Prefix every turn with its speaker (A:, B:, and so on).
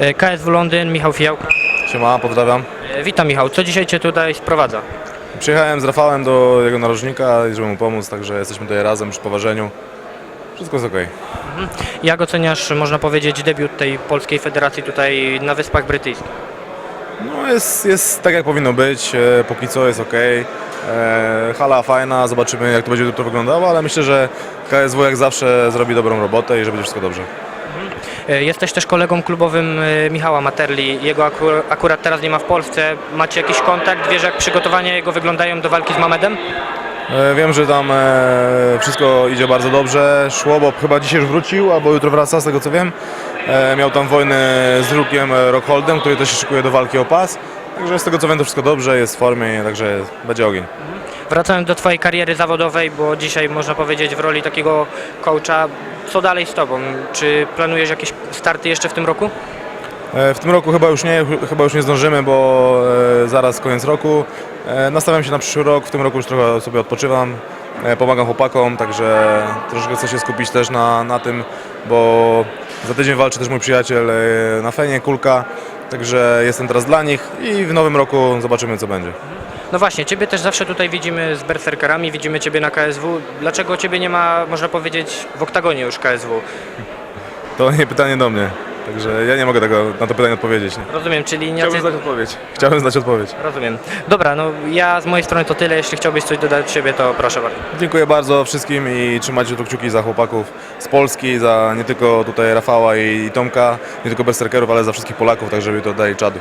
A: E, KSW Londyn, Michał Fijałka.
B: Siema, pozdrawiam.
A: E, Witam Michał, co dzisiaj Cię tutaj sprowadza?
B: Przyjechałem z Rafałem do jego narożnika, żeby mu pomóc, także jesteśmy tutaj razem przy poważeniu. Wszystko jest okej.
A: Jak oceniasz, można powiedzieć, debiut tej polskiej federacji tutaj na Wyspach Brytyjskich?
B: No jest, jest tak jak powinno być, e, póki co jest okej. E, Hala fajna, zobaczymy jak to będzie jutro wyglądało, ale myślę, że KSW jak zawsze zrobi dobrą robotę i że będzie wszystko dobrze.
A: E, Jesteś też kolegą klubowym e, Michała Materli. Jego akur- akurat teraz nie ma w Polsce. Macie jakiś kontakt? Wiesz, jak przygotowania jego wyglądają do walki z Mamedem?
B: E, Wiem, że tam e, wszystko idzie bardzo dobrze. Szło, bo chyba dzisiaj już wrócił, albo jutro wraca, z tego co wiem. E, Miał tam wojnę z Rukiem e, Rockholdem, który też się szykuje do walki o pas. Także z tego co wiem, to wszystko dobrze, jest w formie, także będzie ogień.
A: Wracając do Twojej kariery zawodowej, bo dzisiaj można powiedzieć w roli takiego coacha, co dalej z Tobą? Czy planujesz jakieś starty jeszcze w tym roku?
B: E, W tym roku chyba już nie, chyba już nie zdążymy, bo e, zaraz koniec roku. E, Nastawiam się na przyszły rok, w tym roku już trochę sobie odpoczywam, pomagam chłopakom, także troszkę chcę się skupić też na, na tym, bo za tydzień walczy też mój przyjaciel na Fenie, Kulka, także jestem teraz dla nich i w nowym roku zobaczymy co będzie.
A: No właśnie, Ciebie też zawsze tutaj widzimy z berserkerami, widzimy Ciebie na KSW. Dlaczego Ciebie nie ma, można powiedzieć, w oktagonie już KSW?
B: To nie pytanie do mnie, także ja nie mogę tego, na to pytanie odpowiedzieć. Nie.
A: Rozumiem, czyli nie...
B: Chciałbym znać odpowiedź. Chciałbym znać odpowiedź.
A: Rozumiem. Dobra, no ja z mojej strony to tyle. Jeśli chciałbyś coś dodać od siebie, to proszę bardzo.
B: Dziękuję bardzo wszystkim i trzymajcie tu kciuki za chłopaków z Polski, za nie tylko tutaj Rafała i Tomka, nie tylko berserkerów, ale za wszystkich Polaków, tak żeby to dali czadu.